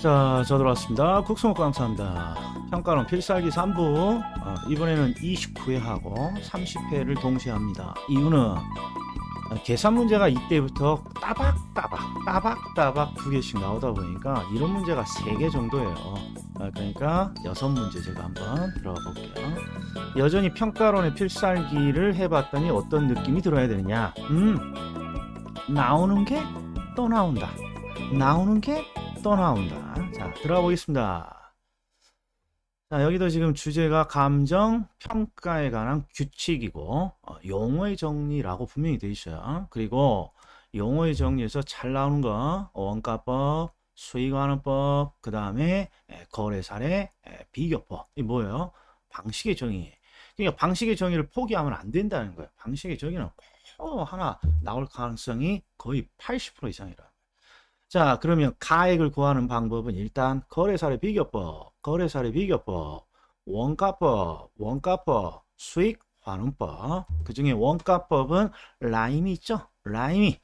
자, 저 들어왔습니다. 국수목 감사합니다. 평가는 필살기 3부. 어, 이번에는 29회 하고 30회를 동시에 합니다. 이유는 어, 계산 문제가 이때부터 따박따박, 따박따박 두 개씩 나오다 보니까 이런 문제가 3개 정도예요. 어, 그러니까 여섯 문제 제가 한번 들어가 볼게요. 여전히 평가론의 필살기를 해봤더니 어떤 느낌이 들어야 되느냐? 음, 나오는 게 또 나온다. 나오는 게 또 나온다. 자, 들어가 보겠습니다. 자, 여기도 지금 주제가 감정 평가에 관한 규칙이고 어, 용어의 정리라고 분명히 돼 있어요. 그리고 용어의 정리에서 잘 나오는 거 원가법, 수익관원법, 그 다음에 거래 사례, 에, 비교법. 이 뭐예요? 방식의 정의. 그러니까 방식의 정의를 포기하면 안 된다는 거예요. 방식의 정의는 꼭 하나 나올 가능성이 거의 80% 이상이라. 자, 그러면 가액을 구하는 방법은 일단 거래사례 비교법, 거래사례 비교법, 원가법, 원가법, 수익 환원법. 그 중에 원가법은 라임이 있죠? 라임이.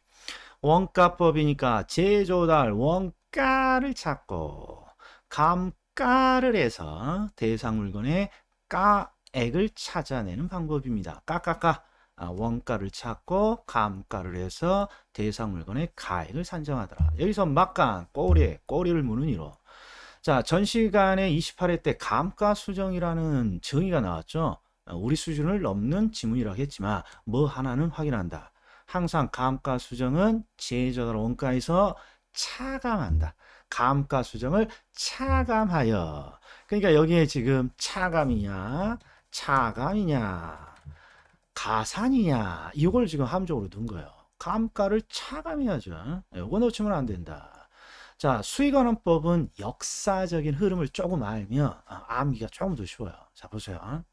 원가법이니까 제조달 원가를 찾고 감가를 해서 대상 물건의 가액을 찾아내는 방법입니다. 까까까. 아, 원가를 찾고 감가를 해서 대상 물건의 가액을 산정하더라. 여기서 막간 꼬리에 꼬리를 무는 이로. 자, 전 시간에 28회 때 감가 수정이라는 정의가 나왔죠. 어, 우리 수준을 넘는 지문이라고 했지만 뭐 하나는 확인한다. 항상 감가 수정은 제조달 원가에서 차감한다. 감가 수정을 차감하여. 그러니까 여기에 지금 차감이냐, 차감이냐, 가산이냐 이걸 지금 함정으로 넣은 거예요. 감가를 차감해야죠. 이거 놓치면 안 된다. 자, 수익환원법은 역사적인 흐름을 조금 알면 아, 암기가 조금 더 쉬워요. 자, 보세요.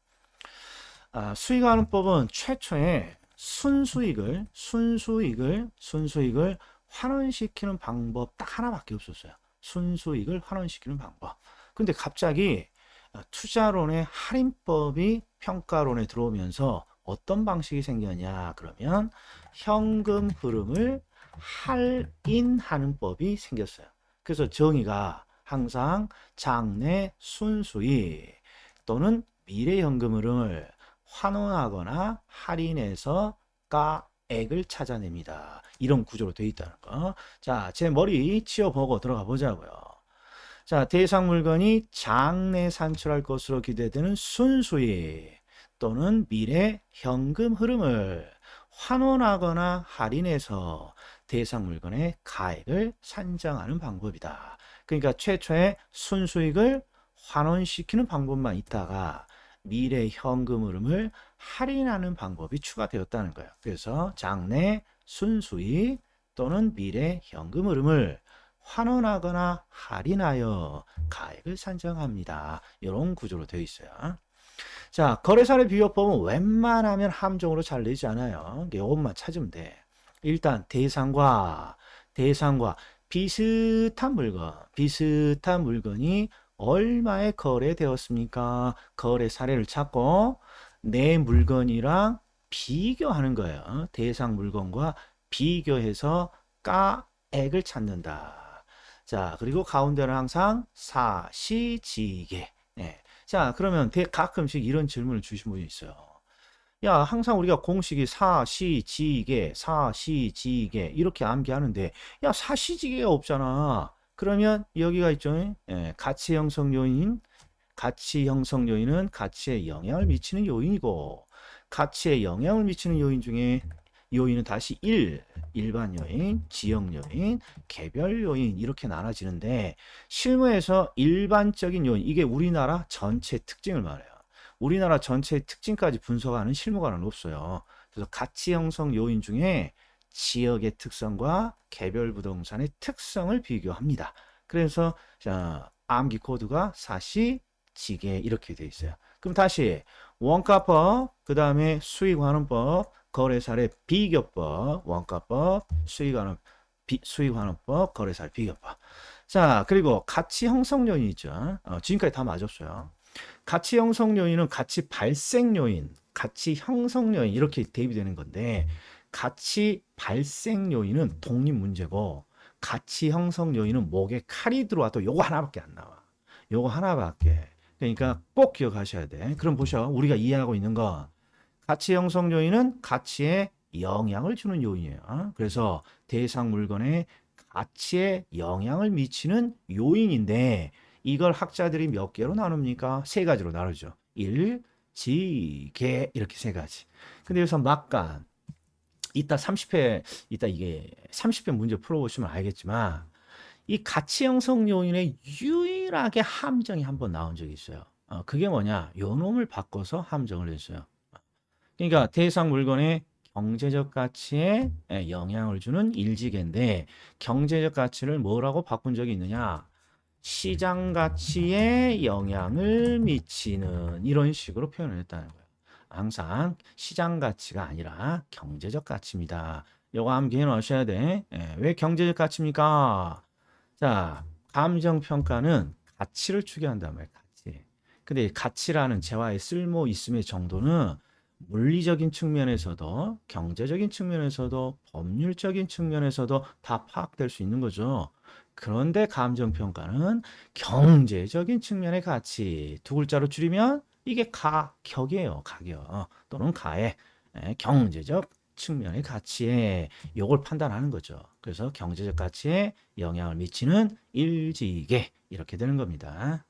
아, 수익환원법은 최초에 순수익을 순수익을 순수익을 환원시키는 방법 딱 하나밖에 없었어요. 순수익을 환원시키는 방법. 근데 갑자기 아, 투자론의 할인법이 평가론에 들어오면서 어떤 방식이 생겼냐 그러면 현금 흐름을 할인하는 법이 생겼어요. 그래서 정의가 항상 장내 순수익 또는 미래 현금 흐름을 환원하거나 할인해서 가액을 찾아냅니다. 이런 구조로 되어 있다는 거. 자, 제 머리 치워보고 들어가 보자고요. 자, 대상 물건이 장내 산출할 것으로 기대되는 순수익. 또는 미래 현금 흐름을 환원하거나 할인해서 대상 물건의 가액을 산정하는 방법이다. 그러니까 최초의 순수익을 환원시키는 방법만 있다가 미래 현금 흐름을 할인하는 방법이 추가되었다는 거예요. 그래서 장래 순수익 또는 미래 현금 흐름을 환원하거나 할인하여 가액을 산정합니다. 이런 구조로 되어 있어요. 자, 거래사례 비교법은 웬만하면 함정으로 잘 내지 않아요. 이것만 찾으면 돼. 일단 대상과 대상과 비슷한 물건, 비슷한 물건이 얼마에 거래되었습니까? 거래 사례를 찾고 내 물건이랑 비교하는 거예요. 대상 물건과 비교해서 가액을 찾는다. 자, 그리고 가운데는 항상 사시지계. 네. 자, 그러면 대- 가끔씩 이런 질문을 주신 분이 있어요. 야, 항상 우리가 공식이 사시지계, 사시지계 이렇게 암기하는데 야, 사시지계가 없잖아. 그러면 여기가 있죠. 예, 가치 형성 요인, 가치 형성 요인은 가치에 영향을 미치는 요인이고 가치에 영향을 미치는 요인 중에 요인은 다시 1, 일반 요인, 지역 요인, 개별 요인 이렇게 나눠지는데 실무에서 일반적인 요인 이게 우리나라 전체 특징을 말해요. 우리나라 전체의 특징까지 분석하는 실무관은 없어요. 그래서 가치 형성 요인 중에 지역의 특성과 개별 부동산의 특성을 비교합니다. 그래서 자, 암기 코드가 사시, 지계 이렇게 돼 있어요. 그럼 다시 원가법, 그 다음에 수익환원법, 거래사례 비교법, 원가법, 수익환원, 비, 수익환원법, 거래사례 비교법. 자, 그리고 가치 형성 요인 있죠. 어, 지금까지 다 맞았어요. 가치 형성 요인은 가치 발생 요인, 가치 형성 요인 이렇게 대입이 되는 건데 가치 발생 요인은 독립 문제고 가치 형성 요인은 목에 칼이 들어와도 요거 하나밖에 안 나와. 요거 하나밖에. 그러니까 꼭 기억하셔야 돼. 그럼 보셔. 우리가 이해하고 있는 거. 가치 형성 요인은 가치에 영향을 주는 요인이에요. 그래서 대상 물건에 가치에 영향을 미치는 요인인데 이걸 학자들이 몇 개로 나눕니까? 세 가지로 나누죠. 일, 지, 개 이렇게 세 가지. 근데 여기서 막간 이따 30회 이따 이게 30회 문제 풀어보시면 알겠지만 이 가치 형성 요인에 유일하게 함정이 한 번 나온 적이 있어요. 어, 그게 뭐냐? 요 놈을 바꿔서 함정을 했어요. 그러니까 대상 물건의 경제적 가치에 예, 영향을 주는 일지계인데 경제적 가치를 뭐라고 바꾼 적이 있느냐? 시장 가치에 영향을 미치는 이런 식으로 표현을 했다는 거예요. 항상 시장 가치가 아니라 경제적 가치입니다. 요거 암기해 놓으셔야 돼. 예, 왜 경제적 가치입니까? 자, 감정 평가는 가치를 추구한단 말이에요. 가치. 근데 이 가치라는 재화의 쓸모 있음의 정도는 물리적인 측면에서도 경제적인 측면에서도 법률적인 측면에서도 다 파악될 수 있는 거죠. 그런데 감정 평가는 경제적인 측면의 가치 두 글자로 줄이면 이게 가격이에요. 가격 또는 가의 예, 경제적 측면의 가치에 요걸 판단하는 거죠. 그래서 경제적 가치에 영향을 미치는 일지계 이렇게 되는 겁니다.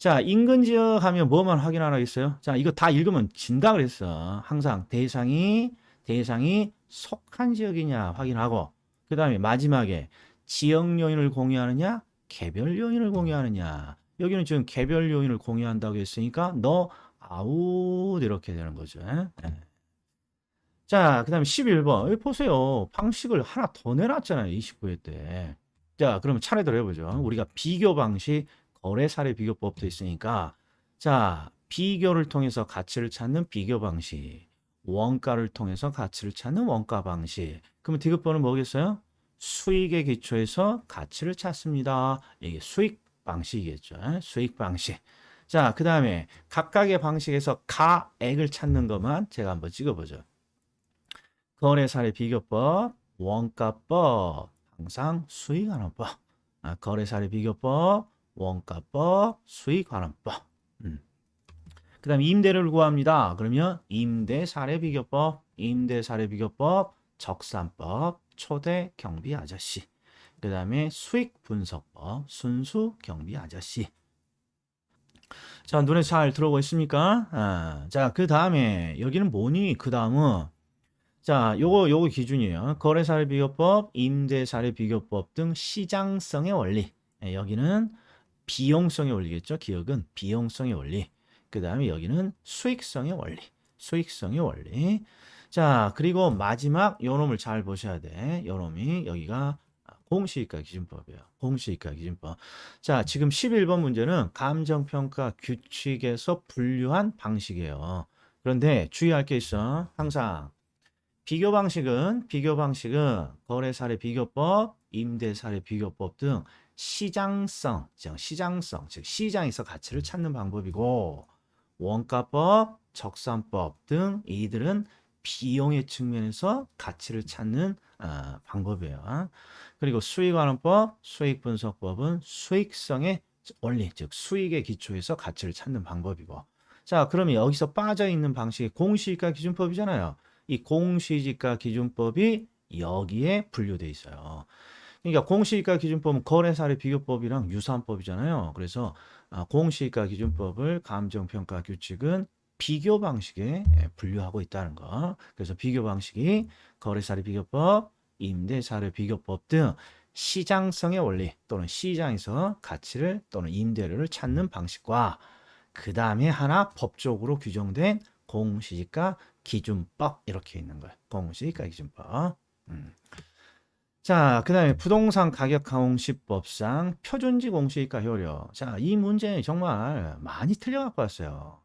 예. 자, 인근 지역 하면 뭐만 확인하라겠어요? 자, 이거 다 읽으면 진다 그랬어. 항상 대상이 대상이 속한 지역이냐 확인하고 그 다음에 마지막에 지역 요인을 공유하느냐 개별 요인을 공유하느냐 여기는 지금 개별 요인을 공유한다고 했으니까 너 아웃 이렇게 되는 거죠. 예. 자, 그 다음에 11번. 여기 보세요. 방식을 하나 더 내놨잖아요. 29회 때. 자, 그러면 차례대로 해보죠. 우리가 비교 방식, 거래 사례 비교법도 있으니까. 자, 비교를 통해서 가치를 찾는 비교 방식. 원가를 통해서 가치를 찾는 원가 방식. 그러면 디귿번은 뭐겠어요? 수익의 기초에서 가치를 찾습니다. 이게 수익 방식이겠죠. 수익 방식. 자, 그 다음에 각각의 방식에서 가액을 찾는 것만 제가 한번 찍어보죠. 거래 사례 비교법, 원가법, 항상 수익 환원법. 아, 거래 사례 비교법, 원가법, 수익환원법. 음. 그 다음에 임대료를 구합니다. 그러면 임대 사례 비교법, 임대 사례 비교법, 적산법, 초대 경비 아저씨. 그 다음에 수익 분석법, 순수 경비 아저씨. 자, 눈에 잘 들어오고 있습니까? 아, 자, 그 다음에 여기는 뭐니? 그 다음은 자, 요거 요거 기준이에요. 거래 사례 비교법, 임대 사례 비교법 등 시장성의 원리. 예, 여기는 비용성의 원리겠죠. 기억은 비용성의 원리. 그 다음에 여기는 수익성의 원리. 수익성의 원리. 자, 그리고 마지막 요 놈을 잘 보셔야 돼. 요 놈이 여기가 공시지가 기준법이에요. 공시지가 기준법. 자, 지금 11번 문제는 감정평가 규칙에서 분류한 방식이에요. 그런데 주의할 게 있어. 항상 비교 방식은 비교 방식은 거래 사례 비교법, 임대 사례 비교법 등 시장성, 즉 시장성, 즉 시장에서 가치를 찾는 방법이고 원가법, 적산법 등 이들은 비용의 측면에서 가치를 찾는 어, 방법이에요. 그리고 수익환원법, 수익분석법은 수익성의 원리, 즉 수익의 기초에서 가치를 찾는 방법이고. 자, 그러면 여기서 빠져 있는 방식이 공시지가 기준법이잖아요. 이 공시지가 기준법이 여기에 분류돼 있어요. 그러니까 공시지가 기준법은 거래사례 비교법이랑 유사한 법이잖아요. 그래서 아, 공시지가 기준법을 감정평가 규칙은 비교 방식에 예, 분류하고 있다는 거. 그래서 비교 방식이 거래사례 비교법, 임대사례 비교법 등 시장성의 원리 또는 시장에서 가치를 또는 임대료를 찾는 방식과 그 다음에 하나 법적으로 규정된 공시지가 기준법 이렇게 있는 거예요. 공시지가 기준법. 음. 자, 그 다음에 부동산 가격 공시법상 표준지 공시지가 효력. 자, 이 문제 정말 많이 틀려갖고 왔어요.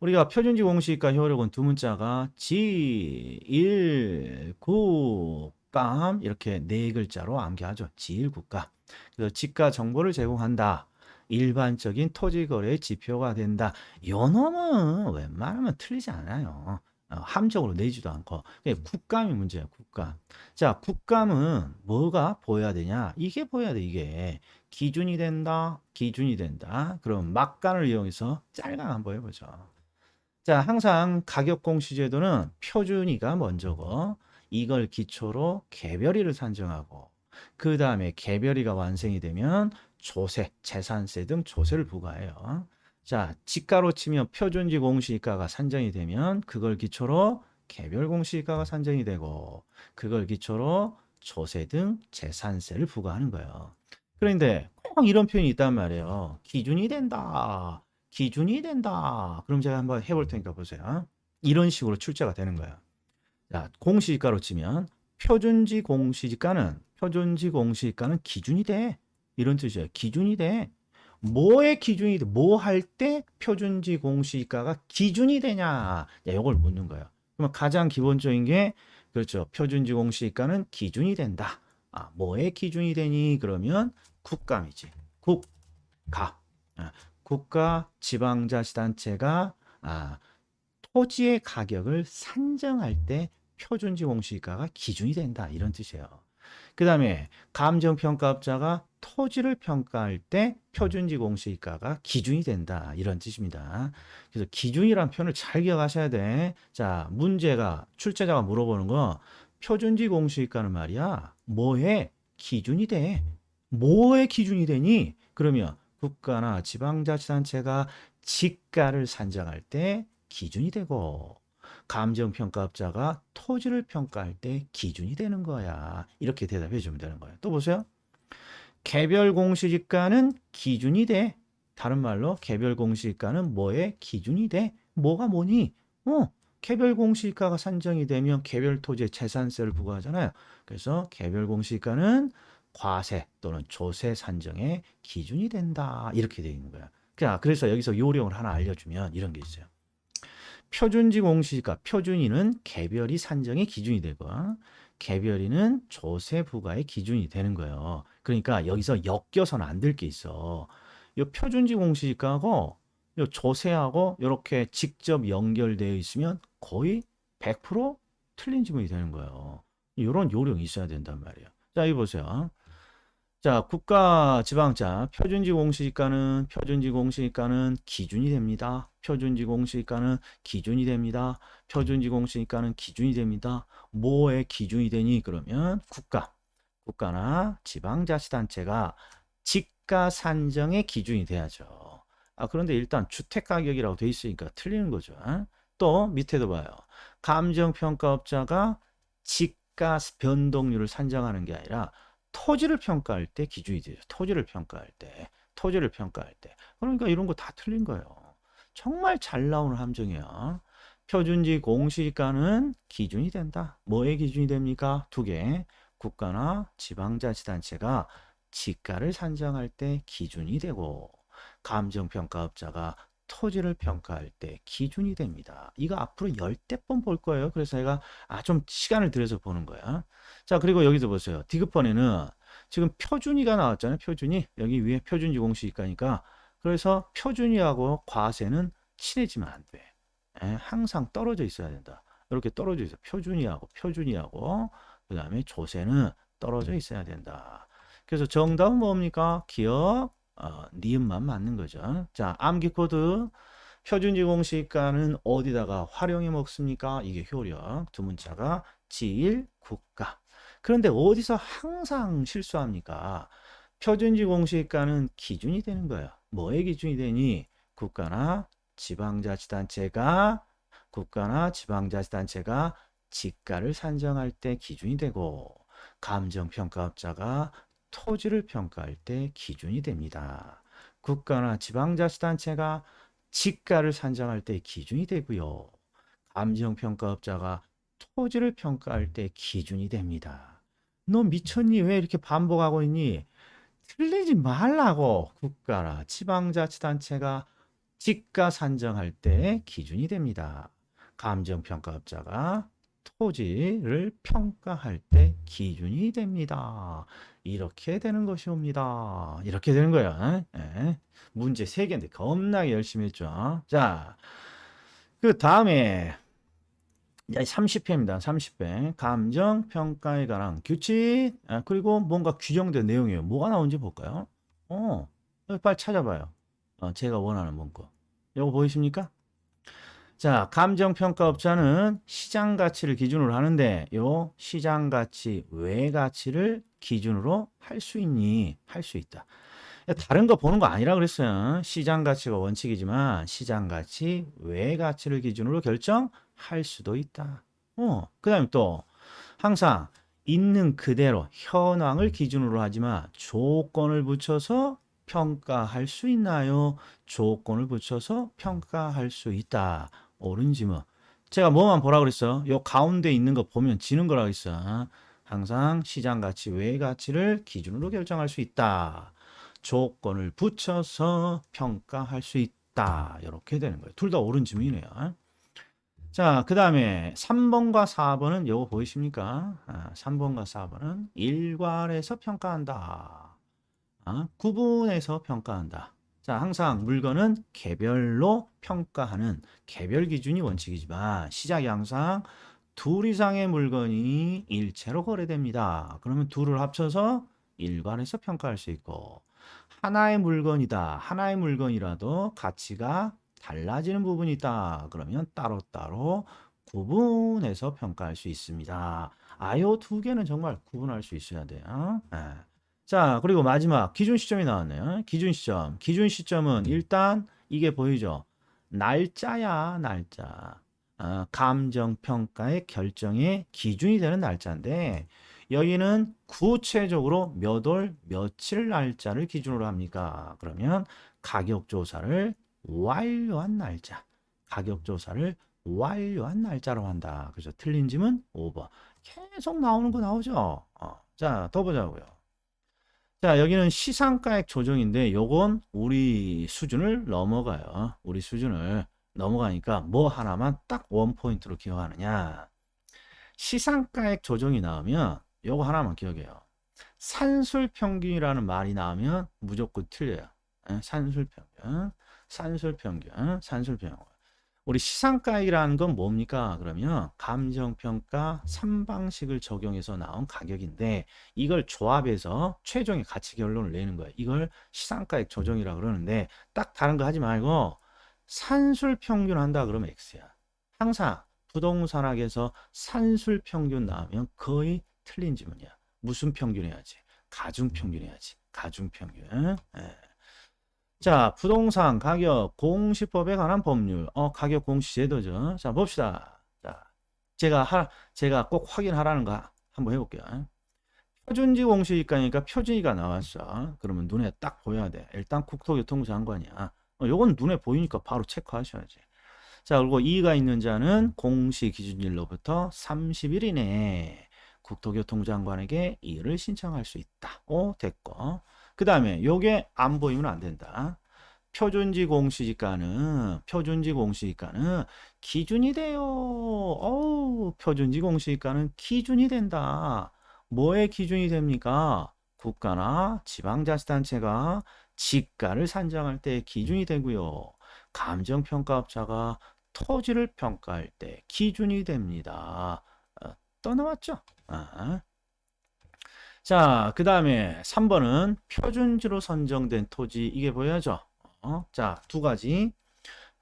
우리가 표준지 공시지가 효력은 두 문자가 지, 일, 구, 감 이렇게 네 글자로 암기하죠. 지일국가. 그래서 지가 정보를 제공한다. 일반적인 토지 거래의 지표가 된다. 요 놈은 웬만하면 틀리지 않아요. 어, 함정으로 내지도 않고. 국감이 문제야 국감. 자 국감은 뭐가 보여야 되냐? 이게 보여야 돼 이게. 기준이 된다 기준이 된다. 그럼 막간을 이용해서 짤강 한번 해보죠. 자 항상 가격 공시 제도는 표준이가 먼저고 이걸 기초로 개별이를 산정하고 그 다음에 개별이가 완성이 되면 조세 재산세 등 조세를 부과해요 자, 지가로 치면 표준지 공시지가가 산정이 되면 그걸 기초로 개별 공시지가가 산정이 되고 그걸 기초로 조세 등 재산세를 부과하는 거예요. 그런데 꼭 이런 표현이 있단 말이에요. 기준이 된다. 기준이 된다. 그럼 제가 한번 해볼 테니까 보세요. 이런 식으로 출제가 되는 거예요. 자, 공시지가로 치면 표준지 공시지가는 표준지 공시지가는 기준이 돼. 이런 뜻이에요. 기준이 돼. 뭐의 기준이 돼? 뭐할 때 표준지 공시가가 기준이 되냐? 야, 이걸 묻는 거예요. 그러면 가장 기본적인 게 그렇죠. 표준지 공시가는 기준이 된다. 아, 뭐의 기준이 되니? 그러면 국감이지. 국가. 아, 국가 지방자치단체가 아, 토지의 가격을 산정할 때 표준지 공시가가 기준이 된다. 이런 뜻이에요. 그 다음에 감정평가업자가 토지를 평가할 때 표준지 공시가가 기준이 된다. 이런 뜻입니다. 그래서 기준이란 표현을 잘 기억하셔야 돼. 자, 문제가, 출제자가 물어보는 거, 표준지 공시가는 말이야. 뭐에 기준이 돼? 뭐에 기준이 되니? 그러면 국가나 지방자치단체가 지가를 산정할 때 기준이 되고, 감정평가업자가 토지를 평가할 때 기준이 되는 거야. 이렇게 대답해 주면 되는 거예요. 또 보세요. 개별 공시지가는 기준이 돼. 다른 말로 개별 공시지가는 뭐의 기준이 돼? 뭐가 뭐니? 어, 개별 공시지가가 산정이 되면 개별 토지의 재산세를 부과하잖아요. 그래서 개별 공시지가는 과세 또는 조세 산정의 기준이 된다. 이렇게 되어 있는 거야. 자, 그래서 여기서 요령을 하나 알려주면 이런 게 있어요. 표준지 공시지가 표준이는 개별이 산정의 기준이 되고 개별이는 조세 부과의 기준이 되는 거예요. 그러니까 여기서 엮여서는 안될 게 있어. 이 표준지 공시지가하고 이 조세하고 이렇게 직접 연결되어 있으면 거의 100% 틀린 지문이 되는 거예요. 이런 요령이 있어야 된단 말이에요. 자, 이 보세요. 자, 국가 지방자 표준지 공시지가는 표준지 공시지가는 기준이 됩니다. 표준지 공시지가는 기준이 됩니다. 표준지 공시지가는 기준이 됩니다. 뭐의 기준이 되니? 그러면 국가, 국가나 지방자치단체가 지가 산정의 기준이 돼야죠. 아, 그런데 일단 주택가격이라고 돼 있으니까 틀리는 거죠. 또 밑에도 봐요. 감정평가업자가 지가 변동률을 산정하는 게 아니라 토지를 평가할 때 기준이 되죠. 토지를 평가할 때. 토지를 평가할 때. 그러니까 이런 거 다 틀린 거예요. 정말 잘 나오는 함정이야. 표준지 공시가는 기준이 된다. 뭐의 기준이 됩니까? 두 개. 국가나 지방자치단체가 지가를 산정할 때 기준이 되고 감정평가업자가 토지를 평가할 때 기준이 됩니다. 이거 앞으로 열대 번 볼 거예요. 그래서 내가 아, 좀 시간을 들여서 보는 거야. 자, 그리고 여기도 보세요. 디귿번에는 지금 표준이가 나왔잖아요. 표준이. 여기 위에 표준지 공시니까. 그래서 표준이하고 과세는 친해지면 안 돼. 에, 항상 떨어져 있어야 된다. 이렇게 떨어져 있어. 표준이하고 표준이하고 그 다음에 조세는 떨어져 있어야 된다. 그래서 정답은 뭡니까? 기억, 어, 니은만 맞는 거죠. 자, 암기 코드. 표준지 공시가는 어디다가 활용해 먹습니까? 이게 효력. 두 문자가 질, 국가. 그런데 어디서 항상 실수합니까? 표준지 공시가는 기준이 되는 거예요. 뭐의 기준이 되니? 국가나 지방자치단체가 국가나 지방자치단체가 지가를 산정할 때 기준이 되고 감정평가업자가 토지를 평가할 때 기준이 됩니다. 국가나 지방자치단체가 지가를 산정할 때 기준이 되고요. 감정평가업자가 토지를 평가할 때 기준이 됩니다. 너 미쳤니? 왜 이렇게 반복하고 있니? 틀리지 말라고 국가나 지방자치단체가 지가 산정할 때 기준이 됩니다. 감정평가업자가 토지를 평가할 때 기준이 됩니다. 이렇게 되는 것이옵니다. 이렇게 되는 거야. 예. 문제 3개인데 겁나게 열심히 했죠. 자, 그 다음에 30회입니다. 30회. 감정 평가에 관한 규칙. 아, 그리고 뭔가 규정된 내용이에요. 뭐가 나온지 볼까요? 어, 빨리 찾아봐요. 어, 제가 원하는 문구. 요거 보이십니까? 자, 감정 평가업자는 시장 가치를 기준으로 하는데 요 시장 가치 외 가치를 기준으로 할 수 있니? 할 수 있다. 다른 거 보는 거 아니라 그랬어요. 시장 가치가 원칙이지만 시장 가치 외 가치를 기준으로 결정할 수도 있다. 어, 그다음에 또 항상 있는 그대로 현황을 기준으로 하지만 조건을 붙여서 평가할 수 있나요? 조건을 붙여서 평가할 수 있다. 옳은지 뭐. 제가 뭐만 보라 그랬어? 요 가운데 있는 거 보면 지는 거라고 했어. 항상 시장 가치 외 가치를 기준으로 결정할 수 있다. 조건을 붙여서 평가할 수 있다. 이렇게 되는 거예요. 둘 다 옳은 질문이네요. 자, 그 다음에 3번과 4번은 요거 보이십니까? 아, 3번과 4번은 일괄해서 평가한다. 아, 구분해서 평가한다. 자, 항상 물건은 개별로 평가하는 개별 기준이 원칙이지만 시작이 항상 둘 이상의 물건이 일체로 거래됩니다. 그러면 둘을 합쳐서 일괄해서 평가할 수 있고 하나의 물건이다. 하나의 물건이라도 가치가 달라지는 부분이 있다. 그러면 따로따로 구분해서 평가할 수 있습니다. 아요 두 개는 정말 구분할 수 있어야 돼요. 네. 자, 그리고 마지막 기준 시점이 나왔네요. 기준 시점. 기준 시점은 일단 이게 보이죠? 날짜야, 날짜. 어, 감정 평가의 결정의 기준이 되는 날짜인데 여기는 구체적으로 몇 월 며칠 날짜를 기준으로 합니까? 그러면 가격 조사를 완료한 날짜. 가격 조사를 완료한 날짜로 한다. 그래서 틀린 짐은 5번. 계속 나오는 거 나오죠? 어. 자, 더 보자고요. 자, 여기는 시상가액 조정인데 요건 우리 수준을 넘어가요. 우리 수준을 넘어가니까 뭐 하나만 딱 원포인트로 기억하느냐. 시상가액 조정이 나오면 요거 하나만 기억해요. 산술평균이라는 말이 나오면 무조건 틀려요. 예, 산술평균, 산술평균, 산술평균. 우리 시상가액이라는 건 뭡니까? 그러면 감정평가 3방식을 적용해서 나온 가격인데 이걸 조합해서 최종의 가치 결론을 내는 거예요. 이걸 시상가액 조정이라고 그러는데 딱 다른 거 하지 말고 산술 평균 한다 그러면 X야. 항상 부동산학에서 산술 평균 나오면 거의 틀린 지문이야. 무슨 평균 해야지? 가중 평균 해야지. 가중 평균. 예. 자, 부동산 가격 공시법에 관한 법률. 어, 가격 공시 제도죠. 자, 봅시다. 자, 제가 하, 제가 꼭 확인하라는 거 한번 해볼게요. 표준지 공시니까 표준이가 나왔어. 그러면 눈에 딱 보여야 돼. 일단 국토교통부 장관이야. 어, 요건 눈에 보이니까 바로 체크하셔야지. 자, 그리고 이의가 있는 자는 공시 기준일로부터 30일 이내 국토교통부 장관에게 이의를 신청할 수 있다. 오, 됐고. 그 다음에 요게 안 보이면 안 된다. 표준지 공시지가는 표준지 공시지가는 기준이 돼요. 어우, 표준지 공시지가는 기준이 된다. 뭐의 기준이 됩니까? 국가나 지방자치단체가 지가를 산정할 때 기준이 되고요. 감정평가업자가 토지를 평가할 때 기준이 됩니다. 어, 떠나왔죠? 아. 자, 그 다음에 3번은 표준지로 선정된 토지. 이게 보여야죠? 어? 자, 두 가지.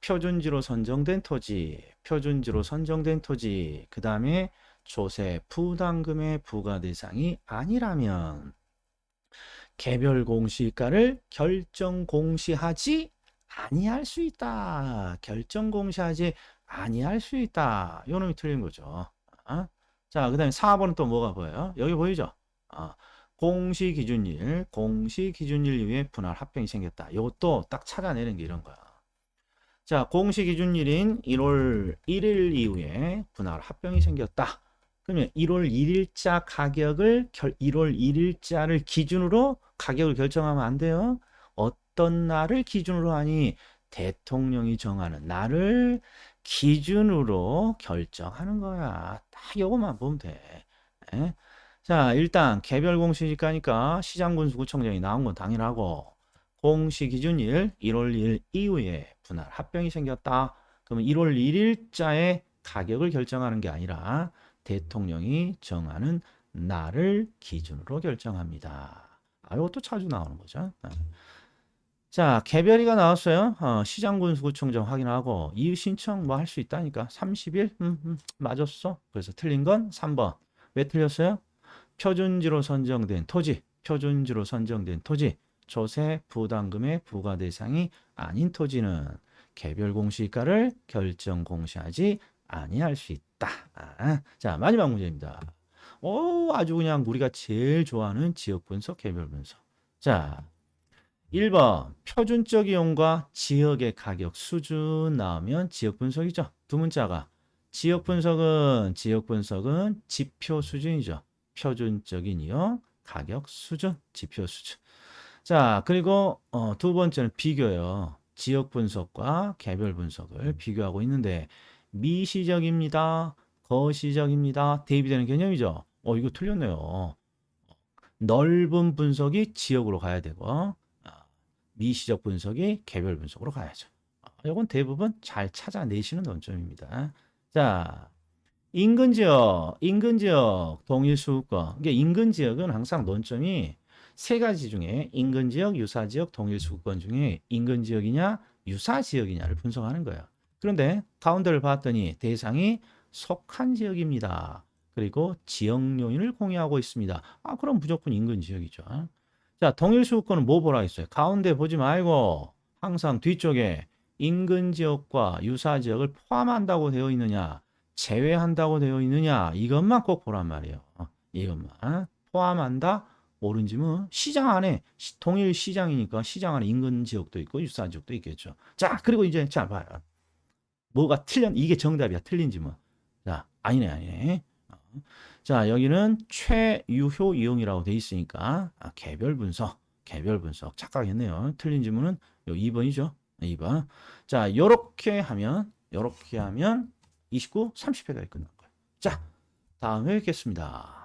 표준지로 선정된 토지, 표준지로 선정된 토지, 그 다음에 조세 부담금의 부과 대상이 아니라면 개별 공시가를 결정 공시하지 아니할 수 있다. 결정 공시하지 아니할 수 있다. 요 놈이 틀린 거죠. 어? 자, 그 다음에 4번은 또 뭐가 보여요? 여기 보이죠? 어, 공시 기준일, 공시 기준일 이후에 분할 합병이 생겼다. 이것도 딱 찾아내는 게 이런 거야. 자, 공시 기준일인 1월 1일 이후에 분할 합병이 생겼다. 그러면 1월 1일자 가격을 결, 1월 1일자를 기준으로 가격을 결정하면 안 돼요. 어떤 날을 기준으로 하니 대통령이 정하는 날을 기준으로 결정하는 거야. 딱 이것만 보면 돼. 에? 자, 일단 개별 공시지가니까 시장군수구청장이 나온 건 당연하고 공시 기준일 1월 1일 이후에 분할 합병이 생겼다. 그러면 1월 1일자에 가격을 결정하는 게 아니라 대통령이 정하는 날을 기준으로 결정합니다. 아, 이것도 자주 나오는 거죠. 아. 자, 개별이가 나왔어요. 어, 시장군수구청장 확인하고 이의 신청 뭐 할 수 있다니까. 30일? 음, 음, 맞았어. 그래서 틀린 건 3번. 왜 틀렸어요? 표준지로 선정된 토지, 표준지로 선정된 토지, 조세 부담금의 부과 대상이 아닌 토지는 개별 공시가를 결정 공시하지 아니할 수 있다. 아, 자, 마지막 문제입니다. 오, 아주 그냥 우리가 제일 좋아하는 지역 분석, 개별 분석. 자, 1번 표준적 이용과 지역의 가격 수준 나오면 지역 분석이죠. 두 문자가 지역 분석은 지역 분석은 지표 수준이죠. 표준적인 이용, 가격 수준, 지표 수준. 자, 그리고 어, 두 번째는 비교요. 지역 분석과 개별 분석을 비교하고 있는데 미시적입니다. 거시적입니다. 대비되는 개념이죠. 어, 이거 틀렸네요. 넓은 분석이 지역으로 가야 되고 아, 미시적 분석이 개별 분석으로 가야죠. 아, 이건 대부분 잘 찾아내시는 논점입니다. 자, 인근 지역, 인근 지역, 동일 수급권. 이게 인근 지역은 항상 논점이 세 가지 중에 인근 지역, 유사 지역, 동일 수급권 중에 인근 지역이냐, 유사 지역이냐를 분석하는 거예요. 그런데 가운데를 봤더니 대상이 속한 지역입니다. 그리고 지역 요인을 공유하고 있습니다. 아, 그럼 무조건 인근 지역이죠. 자, 동일 수급권은 뭐 보라 했어요? 가운데 보지 말고 항상 뒤쪽에 인근 지역과 유사 지역을 포함한다고 되어 있느냐, 제외한다고 되어 있느냐, 이것만 꼭 보란 말이에요. 이것만. 포함한다? 모른지 뭐 시장 안에 시- 동일 시장이니까 시장 안에 인근 지역도 있고 유사 지역도 있겠죠. 자, 그리고 이제 자 봐요. 뭐가 틀린 이게 정답이야. 틀린지 뭐. 자, 아니네, 아니네. 어. 자, 여기는 최유효 이용이라고 돼 있으니까 아, 개별 분석, 개별 분석 착각했네요. 틀린 지문은 요 2번이죠. 2번. 자, 요렇게 하면 요렇게 하면 29, 30회가 끝난 거예요. 자, 다음에 뵙겠습니다.